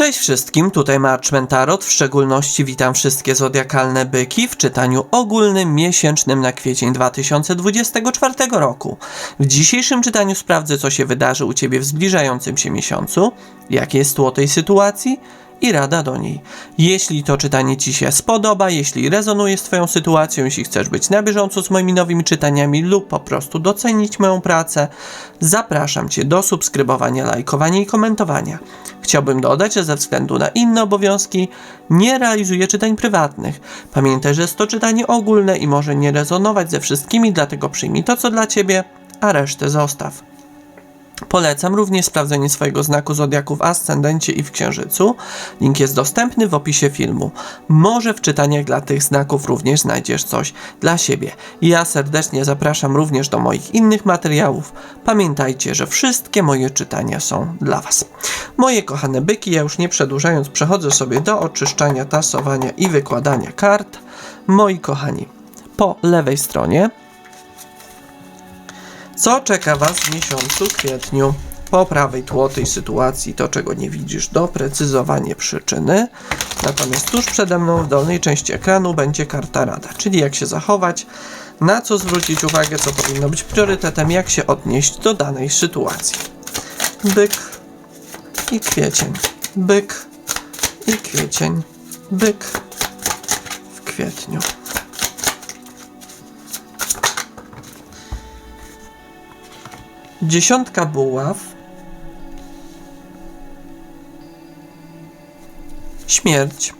Cześć wszystkim, tutaj Marczmen Tarot, w szczególności witam wszystkie zodiakalne byki w czytaniu ogólnym miesięcznym na kwiecień 2024 roku. W dzisiejszym czytaniu sprawdzę, co się wydarzy u Ciebie w zbliżającym się miesiącu, jakie jest tło tej sytuacji i rada do niej. Jeśli to czytanie Ci się spodoba, jeśli rezonuje z Twoją sytuacją, jeśli chcesz być na bieżąco z moimi nowymi czytaniami lub po prostu docenić moją pracę, zapraszam Cię do subskrybowania, lajkowania i komentowania. Chciałbym dodać, że ze względu na inne obowiązki nie realizuję czytań prywatnych. Pamiętaj, że jest to czytanie ogólne i może nie rezonować ze wszystkimi, dlatego przyjmij to, co dla Ciebie, a resztę zostaw. Polecam również sprawdzenie swojego znaku zodiaku w ascendencie i w księżycu. Link jest dostępny w opisie filmu. Może w czytaniach dla tych znaków również znajdziesz coś dla siebie. Ja serdecznie zapraszam również do moich innych materiałów. Pamiętajcie, że wszystkie moje czytania są dla Was. Moje kochane byki, ja już nie przedłużając, przechodzę sobie do oczyszczania, tasowania i wykładania kart. Moi kochani, po lewej stronie co czeka Was w miesiącu kwietniu? Po prawej tło tej sytuacji, to czego nie widzisz, doprecyzowanie przyczyny. Natomiast tuż przede mną w dolnej części ekranu będzie karta rada, czyli jak się zachować, na co zwrócić uwagę, co powinno być priorytetem, jak się odnieść do danej sytuacji. Byk i kwiecień. Byk i kwiecień. Byk w kwietniu. Dziesiątka buław. Śmierć.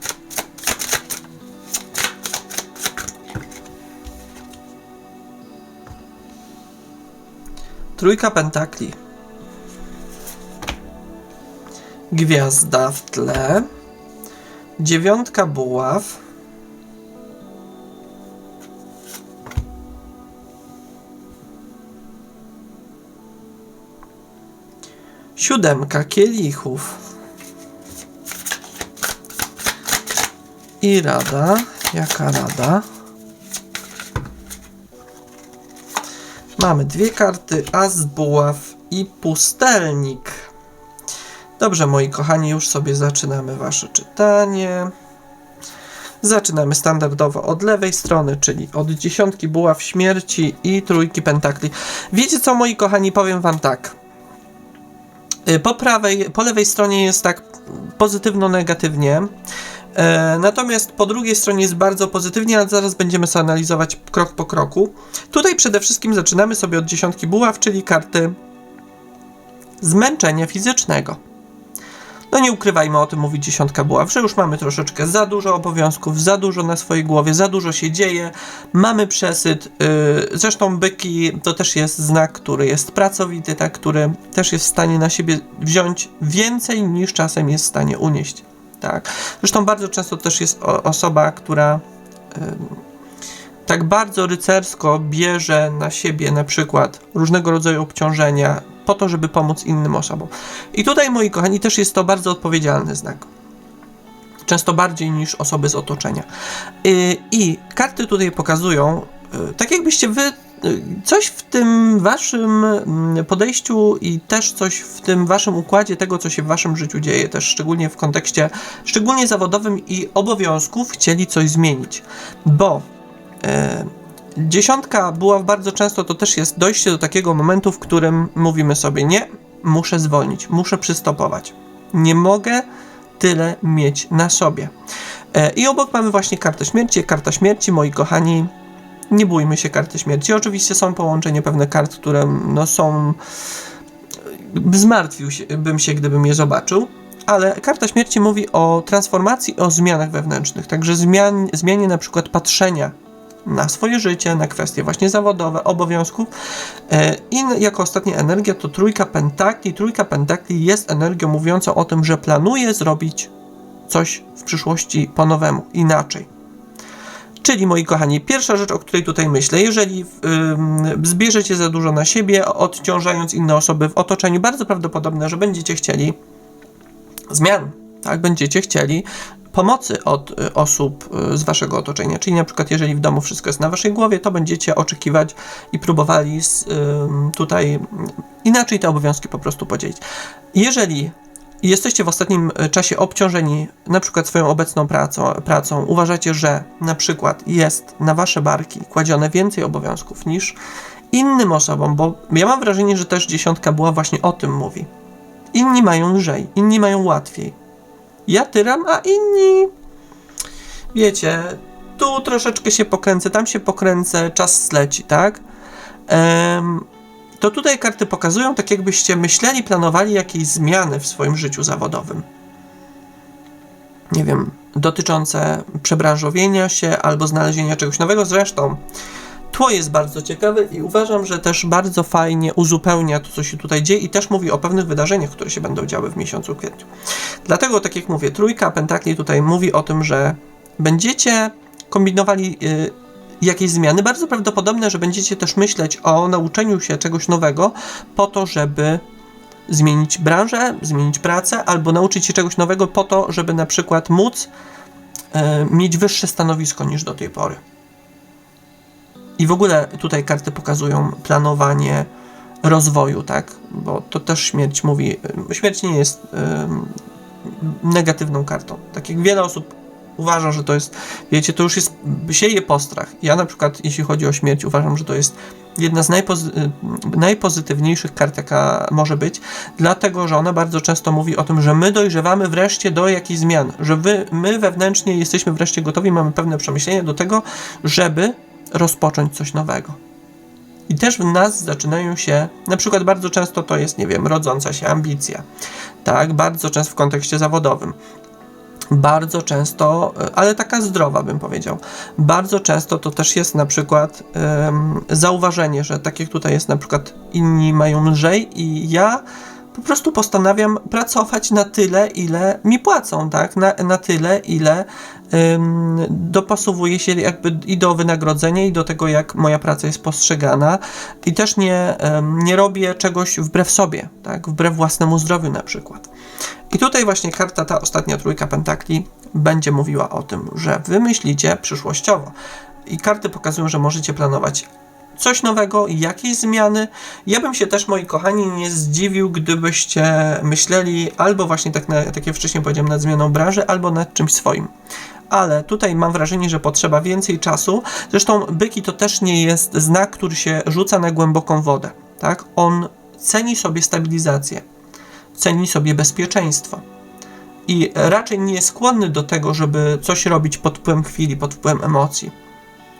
Trójka pentakli. Gwiazda w tle. Dziewiątka buław. Siódemka kielichów. I rada. Jaka rada? Mamy dwie karty, as buław i pustelnik. Dobrze, moi kochani, już sobie zaczynamy wasze czytanie. Zaczynamy standardowo od lewej strony, czyli od dziesiątki buław śmierci i trójki pentakli. Wiecie co, moi kochani, powiem wam tak. Y, po prawej, po lewej stronie jest tak pozytywno-negatywnie. E, natomiast po drugiej stronie jest bardzo pozytywnie, ale zaraz będziemy sobie analizować krok po kroku. Tutaj przede wszystkim zaczynamy sobie od dziesiątki buław, czyli karty zmęczenia fizycznego. No nie ukrywajmy o tym, mówi dziesiątka buław, że już mamy troszeczkę za dużo obowiązków, za dużo na swojej głowie, za dużo się dzieje, mamy przesyt. Yy, zresztą byki to też jest znak, który jest pracowity, tak, który też jest w stanie na siebie wziąć więcej niż czasem jest w stanie unieść. Tak. Zresztą bardzo często też jest o, osoba, która yy, tak bardzo rycersko bierze na siebie na przykład różnego rodzaju obciążenia, po to, żeby pomóc innym osobom. I tutaj, moi kochani, też jest to bardzo odpowiedzialny znak. Często bardziej niż osoby z otoczenia. Y, I karty tutaj pokazują, y, tak jakbyście wy y, coś w tym waszym mm, podejściu i też coś w tym waszym układzie tego, co się w waszym życiu dzieje, też szczególnie w kontekście, szczególnie zawodowym i obowiązków, chcieli coś zmienić. Bo Dziesiątka była bardzo często to też jest dojście do takiego momentu, w którym mówimy sobie nie, muszę zwolnić, muszę przystopować. Nie mogę tyle mieć na sobie. E, I obok mamy właśnie kartę śmierci. Karta śmierci, moi kochani, nie bójmy się karty śmierci. Oczywiście są połączenie pewne kart, które no, są. Zmartwiłbym się, gdybym je zobaczył. Ale karta śmierci mówi o transformacji, o zmianach wewnętrznych, także zmian, zmianie na przykład patrzenia na swoje życie, na kwestie właśnie zawodowe, obowiązków. E, I jako ostatnia energia to trójka pentakli. Trójka pentakli jest energią mówiącą o tym, że planuje zrobić coś w przyszłości po nowemu, inaczej. Czyli, moi kochani, pierwsza rzecz, o której tutaj myślę, jeżeli yy, zbierzecie za dużo na siebie, odciążając inne osoby w otoczeniu, bardzo prawdopodobne, że będziecie chcieli zmian, tak, będziecie chcieli pomocy od y, osób y, z waszego otoczenia. Czyli na przykład, jeżeli w domu wszystko jest na waszej głowie, to będziecie oczekiwać i próbowali z, tutaj inaczej te obowiązki po prostu podzielić. Jeżeli jesteście w ostatnim czasie obciążeni na przykład swoją obecną pracą, pracą, uważacie, że na przykład jest na wasze barki kładzione więcej obowiązków niż innym osobom, bo ja mam wrażenie, że też dziesiątka była właśnie o tym mówi. Inni mają lżej, inni mają łatwiej. Ja tyram, a inni wiecie, tu troszeczkę się pokręcę, tam się pokręcę, czas sleci, tak? To tutaj karty pokazują, tak jakbyście myśleli, planowali jakieś zmiany w swoim życiu zawodowym. Nie wiem, dotyczące przebranżowienia się albo znalezienia czegoś nowego. Zresztą tło jest bardzo ciekawe i uważam, że też bardzo fajnie uzupełnia to, co się tutaj dzieje i też mówi o pewnych wydarzeniach, które się będą działy w miesiącu kwietniu. Dlatego, tak jak mówię, trójka pentakli tutaj mówi o tym, że będziecie kombinowali y, jakieś zmiany. Bardzo prawdopodobne, że będziecie też myśleć o nauczeniu się czegoś nowego po to, żeby zmienić branżę, zmienić pracę, albo nauczyć się czegoś nowego po to, żeby na przykład móc e, mieć wyższe stanowisko niż do tej pory. I w ogóle tutaj karty pokazują planowanie rozwoju, tak? Bo to też śmierć mówi. Śmierć nie jest negatywną kartą. Tak jak wiele osób uważa, że to jest, wiecie, to już jest, sieje postrach. Ja na przykład, jeśli chodzi o śmierć, uważam, że to jest jedna z najpozy- najpozytywniejszych kart, jaka może być, dlatego, że ona bardzo często mówi o tym, że my dojrzewamy wreszcie do jakichś zmian, że wy, my wewnętrznie jesteśmy wreszcie gotowi, mamy pewne przemyślenia do tego, żeby rozpocząć coś nowego. I też w nas zaczynają się, na przykład bardzo często to jest, nie wiem, rodząca się ambicja, tak, bardzo często w kontekście zawodowym bardzo często, e, ale taka zdrowa bym powiedział, bardzo często to też jest na przykład um, zauważenie, że tak jak tutaj jest na przykład inni mają lżej i ja po prostu postanawiam pracować na tyle, ile mi płacą, tak? Na, na tyle, ile dopasowuje się jakby i do wynagrodzenia, i do tego, jak moja praca jest postrzegana. I też nie, nie robię czegoś wbrew sobie, tak? Wbrew własnemu zdrowiu na przykład. I tutaj właśnie karta, ta ostatnia trójka pentakli, będzie mówiła o tym, że wy myślicie przyszłościowo. I karty pokazują, że możecie planować coś nowego, jakieś zmiany. Ja bym się też, moi kochani, nie zdziwił, gdybyście myśleli albo właśnie tak, na, tak jak wcześniej powiedziałem, nad zmianą branży, albo nad czymś swoim. Ale tutaj mam wrażenie, że potrzeba więcej czasu. Zresztą byki to też nie jest znak, który się rzuca na głęboką wodę. Tak? On ceni sobie stabilizację ceni sobie bezpieczeństwo. I raczej nie jest skłonny do tego, żeby coś robić pod wpływem chwili, pod wpływem emocji.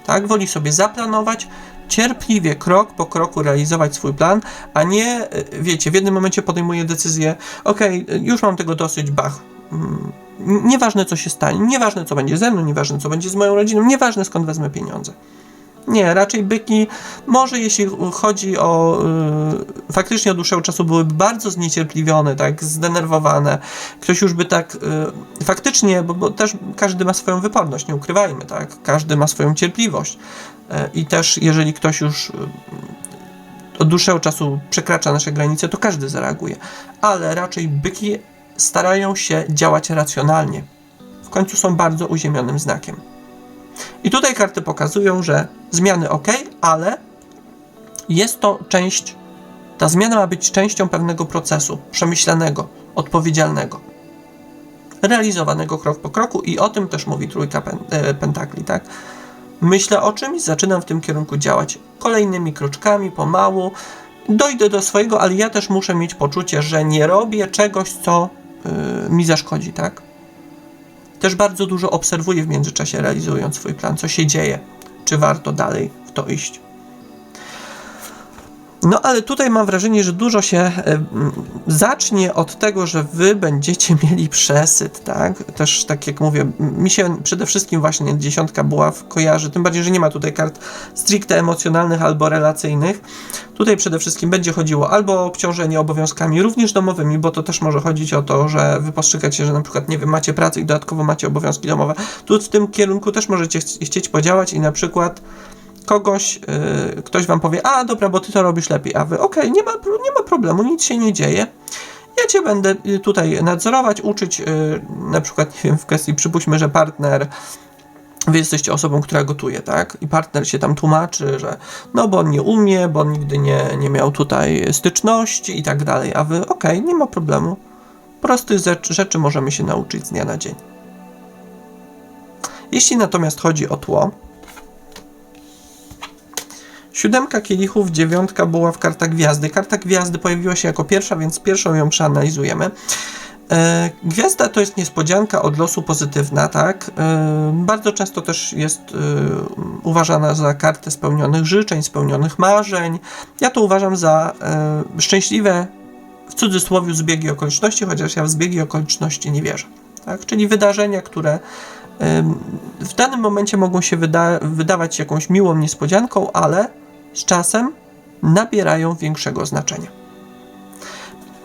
Tak, woli sobie zaplanować, cierpliwie, krok po kroku realizować swój plan, a nie, wiecie, w jednym momencie podejmuje decyzję, ok, już mam tego dosyć, bach. Nieważne co się stanie, nieważne co będzie ze mną, nieważne co będzie z moją rodziną, nieważne skąd wezmę pieniądze. Nie, raczej byki, może jeśli chodzi o y, faktycznie od dłuższego czasu byłyby bardzo zniecierpliwione, tak, zdenerwowane. Ktoś już by tak y, faktycznie, bo, bo, też każdy ma swoją wyporność, nie ukrywajmy, tak, każdy ma swoją cierpliwość. Y, I też jeżeli ktoś już y, od dłuższego czasu przekracza nasze granice, to każdy zareaguje. Ale raczej byki starają się działać racjonalnie. W końcu są bardzo uziemionym znakiem. I tutaj karty pokazują, że zmiany ok, ale jest to część, ta zmiana ma być częścią pewnego procesu, przemyślanego, odpowiedzialnego, realizowanego krok po kroku i o tym też mówi trójka e, pentakli, tak? Myślę o czymś, zaczynam w tym kierunku działać kolejnymi kroczkami, pomału, dojdę do swojego, ale ja też muszę mieć poczucie, że nie robię czegoś, co mi zaszkodzi, tak? Też bardzo dużo obserwuję w międzyczasie, realizując swój plan, co się dzieje, czy warto dalej w to iść. No ale tutaj mam wrażenie, że dużo się e, zacznie od tego, że wy będziecie mieli przesyt, tak? Też tak jak mówię, mi się przede wszystkim właśnie dziesiątka buław kojarzy, tym bardziej, że nie ma tutaj kart stricte emocjonalnych albo relacyjnych. Tutaj przede wszystkim będzie chodziło albo o obciążenie obowiązkami, również domowymi, bo to też może chodzić o to, że wy postrzegacie, że na przykład, nie wiem, macie pracę i dodatkowo macie obowiązki domowe. Tu w tym kierunku też możecie chcieć podziałać i na przykład kogoś, yy, ktoś wam powie, a dobra, bo ty to robisz lepiej, a wy, okej, okay, nie, ma, nie ma problemu, nic się nie dzieje. Ja cię będę y, tutaj nadzorować, uczyć, yy, na przykład, nie wiem, w kwestii, przypuśćmy, że partner wy jesteście osobą, która gotuje, tak? I partner się tam tłumaczy, że no bo on nie umie, bo on nigdy nie, nie miał tutaj styczności i tak dalej, a wy, okej, okay, nie ma problemu. Prostych rzeczy, rzeczy możemy się nauczyć z dnia na dzień. Jeśli natomiast chodzi o tło, siódemka kielichów, dziewiątka była w karta gwiazdy. Karta gwiazdy pojawiła się jako pierwsza, więc pierwszą ją przeanalizujemy. E, Gwiazda to jest niespodzianka od losu pozytywna, tak? E, Bardzo często też jest e, uważana za kartę spełnionych życzeń, spełnionych marzeń. Ja to uważam za szczęśliwe, w cudzysłowie, zbiegi okoliczności, chociaż ja w zbiegi okoliczności nie wierzę. Tak? Czyli wydarzenia, które w danym momencie mogą się wyda- wydawać jakąś miłą niespodzianką, ale z czasem nabierają większego znaczenia.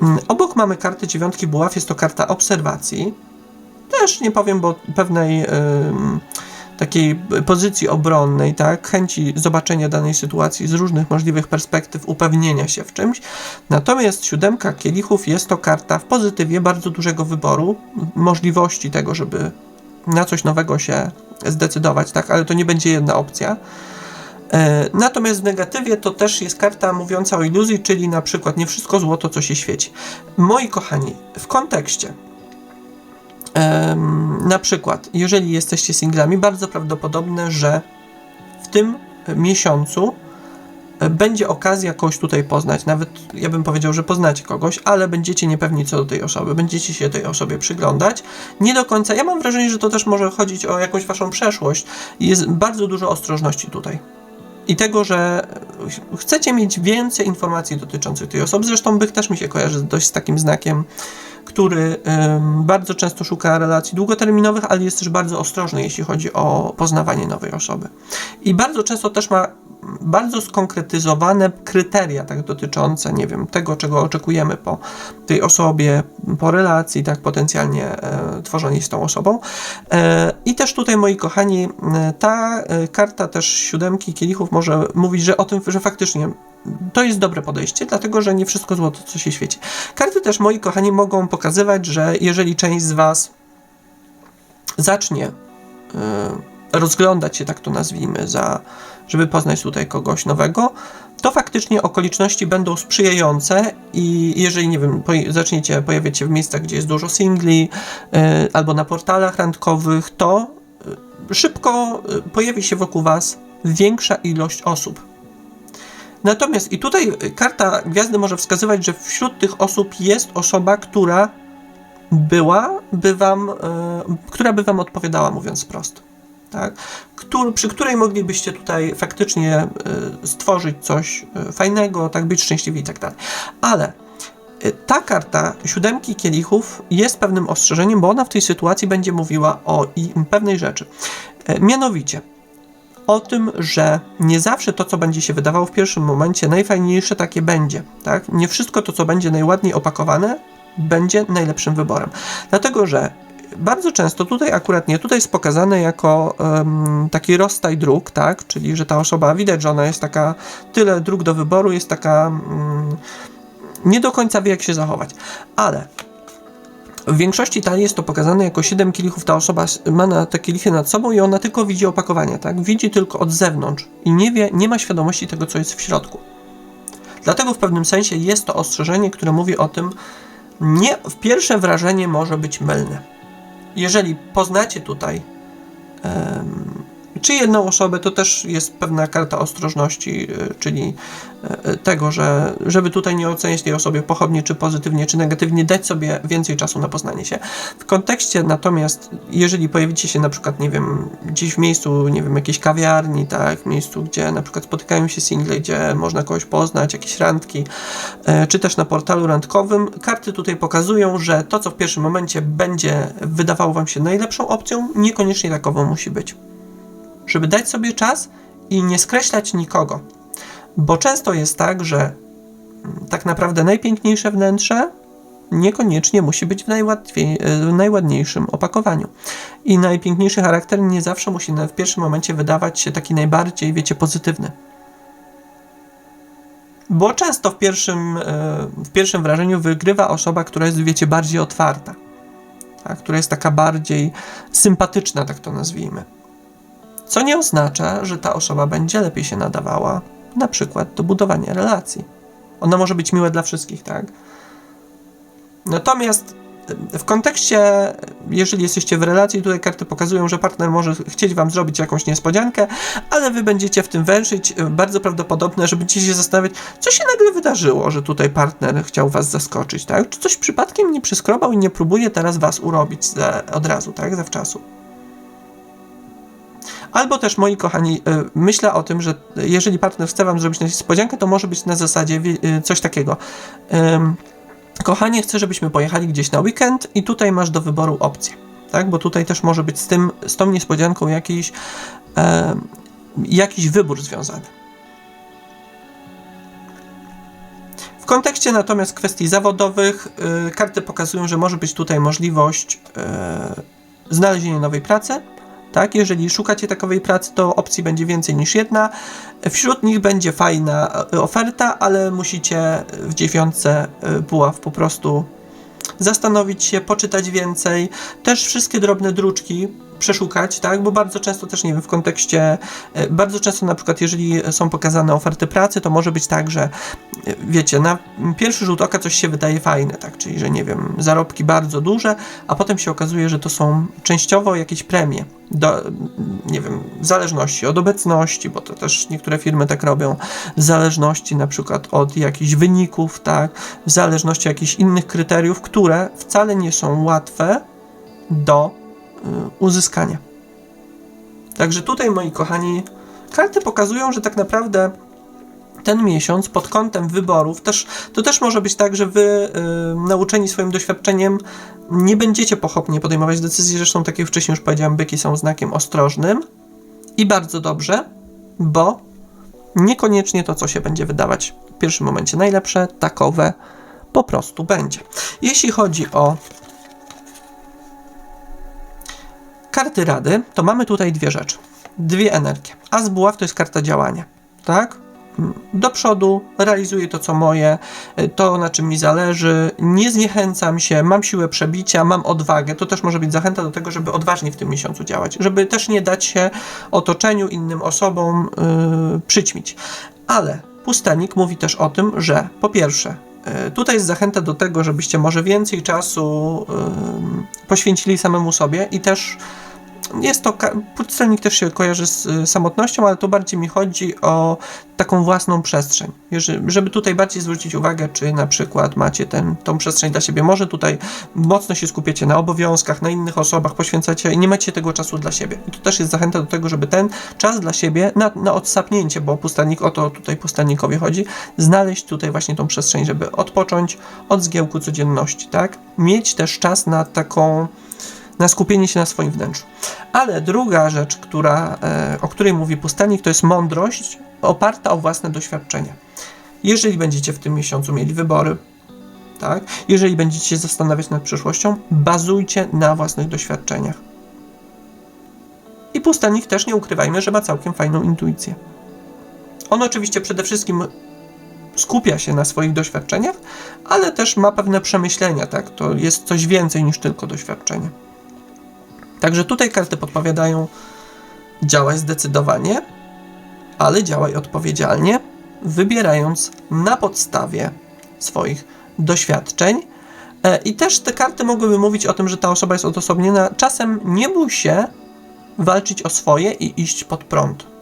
Mm, Obok mamy kartę dziewiątki buław, jest to karta obserwacji. Też nie powiem, bo pewnej em, takiej pozycji obronnej, tak, chęci zobaczenia danej sytuacji z różnych możliwych perspektyw, upewnienia się w czymś. Natomiast siódemka kielichów jest to karta w pozytywie bardzo dużego wyboru, możliwości tego, żeby na coś nowego się zdecydować, tak, ale to nie będzie jedna opcja. E, Natomiast w negatywie to też jest karta mówiąca o iluzji, czyli na przykład nie wszystko złoto, co się świeci. Moi kochani, w kontekście na przykład, jeżeli jesteście singlami, bardzo prawdopodobne, że w tym miesiącu e, będzie okazja kogoś tutaj poznać. Nawet ja bym powiedział, że poznacie kogoś, ale będziecie niepewni co do tej osoby, będziecie się tej osobie przyglądać. Nie do końca. Ja mam wrażenie, że to też może chodzić o jakąś waszą przeszłość. Jest bardzo dużo ostrożności tutaj i tego, że chcecie mieć więcej informacji dotyczących tej osoby. Zresztą Bych też mi się kojarzy dość z takim znakiem, który ym, bardzo często szuka relacji długoterminowych, ale jest też bardzo ostrożny, jeśli chodzi o poznawanie nowej osoby. I bardzo często też ma bardzo skonkretyzowane kryteria tak dotyczące, nie wiem, tego, czego oczekujemy po tej osobie, po relacji, tak potencjalnie e, tworzonej z tą osobą. E, I też tutaj, moi kochani, e, ta e, karta też siódemki kielichów może mówić, że o tym, że faktycznie to jest dobre podejście, dlatego że nie wszystko złoto, co się świeci. Karty też, moi kochani, mogą pokazywać, że jeżeli część z Was zacznie y, rozglądać się, tak to nazwijmy, za, żeby poznać tutaj kogoś nowego, to faktycznie okoliczności będą sprzyjające i jeżeli, nie wiem, zaczniecie pojawiać się w miejscach, gdzie jest dużo singli y, albo na portalach randkowych, to y, szybko y, pojawi się wokół Was większa ilość osób. Natomiast i tutaj karta gwiazdy może wskazywać, że wśród tych osób jest osoba, która była, by wam, która by wam odpowiadała, mówiąc prosto. Tak? Któr, przy której moglibyście tutaj faktycznie e, stworzyć coś e, fajnego, tak być szczęśliwi i tak dalej. Ale e, ta karta siódemki kielichów jest pewnym ostrzeżeniem, bo ona w tej sytuacji będzie mówiła o pewnej rzeczy. Mianowicie, o tym, że nie zawsze to, co będzie się wydawało w pierwszym momencie, najfajniejsze takie będzie. Tak? Nie wszystko to, co będzie najładniej opakowane, będzie najlepszym wyborem. Dlatego, że bardzo często tutaj akurat nie, tutaj jest pokazane jako em, taki rozstaj dróg, tak? Czyli, że ta osoba widać, że ona jest taka, tyle dróg do wyboru, jest taka mm, nie do końca wie, jak się zachować. Ale w większości talii jest to pokazane jako 7 kielichów. Ta osoba ma na te kielichy nad sobą i ona tylko widzi opakowanie, tak? Widzi tylko od zewnątrz i nie wie, nie ma świadomości tego, co jest w środku. Dlatego w pewnym sensie jest to ostrzeżenie, które mówi o tym, nie pierwsze wrażenie może być mylne. Jeżeli poznacie tutaj em, czy jedną osobę, to też jest pewna karta ostrożności, y, czyli y, tego, że żeby tutaj nie oceniać tej osoby pochopnie, czy pozytywnie, czy negatywnie, dać sobie więcej czasu na poznanie się. W kontekście natomiast, jeżeli pojawicie się na przykład, nie wiem, gdzieś w miejscu, nie wiem, jakiejś kawiarni, tak, miejscu, gdzie na przykład spotykają się single, gdzie można kogoś poznać, jakieś randki, czy też na portalu randkowym, karty tutaj pokazują, że to, co w pierwszym momencie będzie wydawało Wam się najlepszą opcją, niekoniecznie takową musi być żeby dać sobie czas i nie skreślać nikogo. Bo często jest tak, że mm, tak naprawdę najpiękniejsze wnętrze niekoniecznie musi być w, najłatwiej, w najładniejszym opakowaniu. I najpiękniejszy charakter nie zawsze musi w pierwszym momencie wydawać się taki najbardziej, wiecie, pozytywny. Bo często w pierwszym, e, w pierwszym wrażeniu wygrywa osoba, która jest, wiecie, bardziej otwarta. Tak? Która jest taka bardziej sympatyczna, tak to nazwijmy. Co nie oznacza, że ta osoba będzie lepiej się nadawała, na przykład do budowania relacji. Ona może być miła dla wszystkich, tak? Natomiast w kontekście, jeżeli jesteście w relacji, tutaj karty pokazują, że partner może chcieć wam zrobić jakąś niespodziankę, ale wy będziecie w tym węszyć. Bardzo prawdopodobne, że będziecie się zastanawiać, co się nagle wydarzyło, że tutaj partner chciał was zaskoczyć, tak? Czy coś przypadkiem nie przyskrobał i nie próbuje teraz was urobić za, od razu, tak? Zawczasu. Albo też, moi kochani, y, myślę o tym, że jeżeli partner chce wam zrobić niespodziankę, to może być na zasadzie y, coś takiego. Kochanie, chcę, żebyśmy pojechali gdzieś na weekend i tutaj masz do wyboru opcję, tak? Bo tutaj też może być z tym, z tą niespodzianką jakiś, em, jakiś wybór związany. W kontekście natomiast kwestii zawodowych, karty pokazują, że może być tutaj możliwość znalezienia nowej pracy. Tak, jeżeli szukacie takowej pracy, to opcji będzie więcej niż jedna. Wśród nich będzie fajna y, oferta, ale musicie w dziewiątce buław po prostu zastanowić się, poczytać więcej, też wszystkie drobne druczki przeszukać, tak, bo bardzo często też, nie wiem, w kontekście, e, bardzo często na przykład, jeżeli są pokazane oferty pracy, to może być tak, że e, wiecie, na pierwszy rzut oka coś się wydaje fajne, tak, czyli, że nie wiem, zarobki bardzo duże, a potem się okazuje, że to są częściowo jakieś premie, do, nie wiem, w zależności od obecności, bo to też niektóre firmy tak robią, w zależności na przykład od jakichś wyników, tak, w zależności od jakichś innych kryteriów, które wcale nie są łatwe do uzyskania. Także tutaj, moi kochani, karty pokazują, że tak naprawdę ten miesiąc pod kątem wyborów, też, to też może być tak, że wy y, nauczeni swoim doświadczeniem nie będziecie pochopnie podejmować decyzji, zresztą tak jak wcześniej już powiedziałem, byki są znakiem ostrożnym i bardzo dobrze, bo niekoniecznie to, co się będzie wydawać w pierwszym momencie najlepsze, takowe po prostu będzie. Jeśli chodzi o karty rady, to mamy tutaj dwie rzeczy. Dwie energie. As buław to jest karta działania, tak? Do przodu, realizuję to, co moje, to, na czym mi zależy, nie zniechęcam się, mam siłę przebicia, mam odwagę. To też może być zachęta do tego, żeby odważnie w tym miesiącu działać, żeby też nie dać się otoczeniu, innym osobom yy, przyćmić. Ale pustelnik mówi też o tym, że po pierwsze, yy, tutaj jest zachęta do tego, żebyście może więcej czasu yy, poświęcili samemu sobie i też jest to, pustelnik też się kojarzy z y, samotnością, ale tu bardziej mi chodzi o taką własną przestrzeń. Żeby tutaj bardziej zwrócić uwagę, czy na przykład macie ten, tą przestrzeń dla siebie. Może tutaj mocno się skupiecie na obowiązkach, na innych osobach, poświęcacie i nie macie tego czasu dla siebie. I to też jest zachęta do tego, żeby ten czas dla siebie na, na odsapnięcie, bo pustelnik, o to tutaj pustelnikowi chodzi, znaleźć tutaj właśnie tą przestrzeń, żeby odpocząć od zgiełku codzienności, tak? Mieć też czas na taką na skupienie się na swoim wnętrzu. Ale druga rzecz, która, e, o której mówi pustelnik, to jest mądrość oparta o własne doświadczenia. Jeżeli będziecie w tym miesiącu mieli wybory, tak? Jeżeli będziecie się zastanawiać nad przyszłością, bazujcie na własnych doświadczeniach. I pustelnik też nie ukrywajmy, że ma całkiem fajną intuicję. On oczywiście przede wszystkim skupia się na swoich doświadczeniach, ale też ma pewne przemyślenia, tak? To jest coś więcej niż tylko doświadczenie. Także tutaj karty podpowiadają: działaj zdecydowanie, ale działaj odpowiedzialnie, wybierając na podstawie swoich doświadczeń. E, I też te karty mogłyby mówić o tym, że ta osoba jest odosobniona. Czasem nie się walczyć o swoje i iść pod prąd.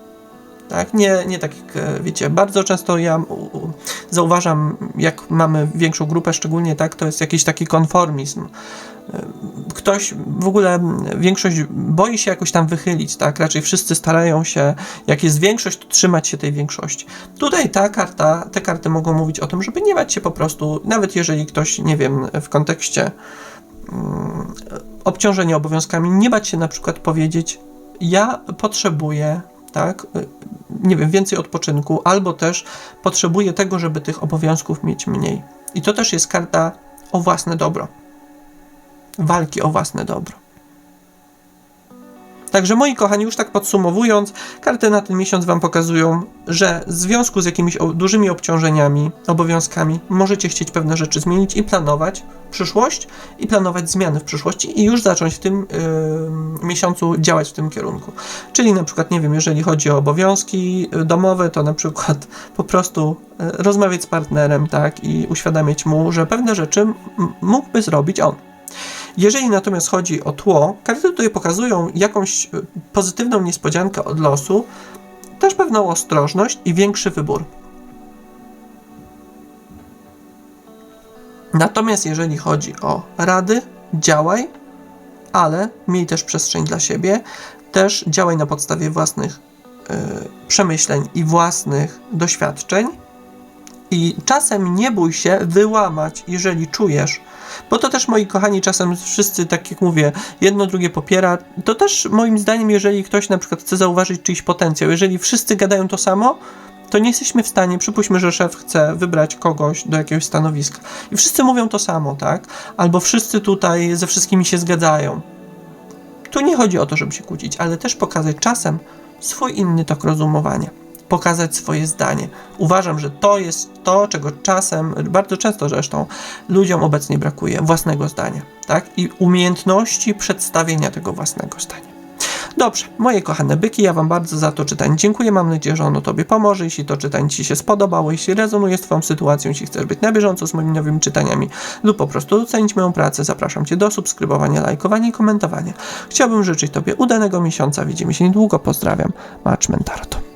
Tak? Nie, nie tak jak e, wiecie, bardzo często ja zauważam, jak mamy większą grupę, szczególnie tak, to jest jakiś taki konformizm. E, Ktoś, w ogóle większość boi się jakoś tam wychylić, tak? Raczej wszyscy starają się, jak jest większość, to trzymać się tej większości. Tutaj ta karta, te karty mogą mówić o tym, żeby nie bać się po prostu, nawet jeżeli ktoś, nie wiem, w kontekście mm, obciążenia obowiązkami, nie bać się na przykład powiedzieć, ja potrzebuję tak, y, nie wiem, więcej odpoczynku, albo też potrzebuję tego, żeby tych obowiązków mieć mniej. I to też jest karta o własne dobro. Walki o własne dobro. Także moi kochani, już tak podsumowując, karty na ten miesiąc Wam pokazują, że w związku z jakimiś dużymi obciążeniami, obowiązkami, możecie chcieć pewne rzeczy zmienić i planować przyszłość, i planować zmiany w przyszłości i już zacząć w tym yy, miesiącu działać w tym kierunku. Czyli na przykład, nie wiem, jeżeli chodzi o obowiązki y, domowe, to na przykład po prostu y, rozmawiać z partnerem, tak, i uświadamiać mu, że pewne rzeczy mógłby zrobić on. Jeżeli natomiast chodzi o tło, karty tutaj pokazują jakąś y, pozytywną niespodziankę od losu, też pewną ostrożność i większy wybór. Natomiast jeżeli chodzi o rady, działaj, ale miej też przestrzeń dla siebie, też działaj na podstawie własnych y, przemyśleń i własnych doświadczeń. I czasem nie bój się wyłamać, jeżeli czujesz, bo to też moi kochani, czasem wszyscy, tak jak mówię, jedno drugie popiera. To też moim zdaniem, jeżeli ktoś na przykład chce zauważyć czyjś potencjał, jeżeli wszyscy gadają to samo, to nie jesteśmy w stanie, przypuśćmy, że szef chce wybrać kogoś do jakiegoś stanowiska i wszyscy mówią to samo, tak? Albo wszyscy tutaj ze wszystkimi się zgadzają. Tu nie chodzi o to, żeby się kłócić, ale też pokazać czasem swój inny tok rozumowania. Pokazać swoje zdanie. Uważam, że to jest to, czego czasem, bardzo często zresztą, ludziom obecnie brakuje własnego zdania, tak? I umiejętności przedstawienia tego własnego zdania. Dobrze, moje kochane byki, ja Wam bardzo za to czytanie dziękuję. Mam nadzieję, że ono Tobie pomoże. Jeśli to czytanie Ci się spodobało, jeśli rezonuje z Twoją sytuacją, jeśli chcesz być na bieżąco z moimi nowymi czytaniami lub po prostu docenić moją pracę, zapraszam Cię do subskrybowania, lajkowania i komentowania. Chciałbym życzyć Tobie udanego miesiąca. Widzimy się niedługo. Pozdrawiam. Marcz Mentarto.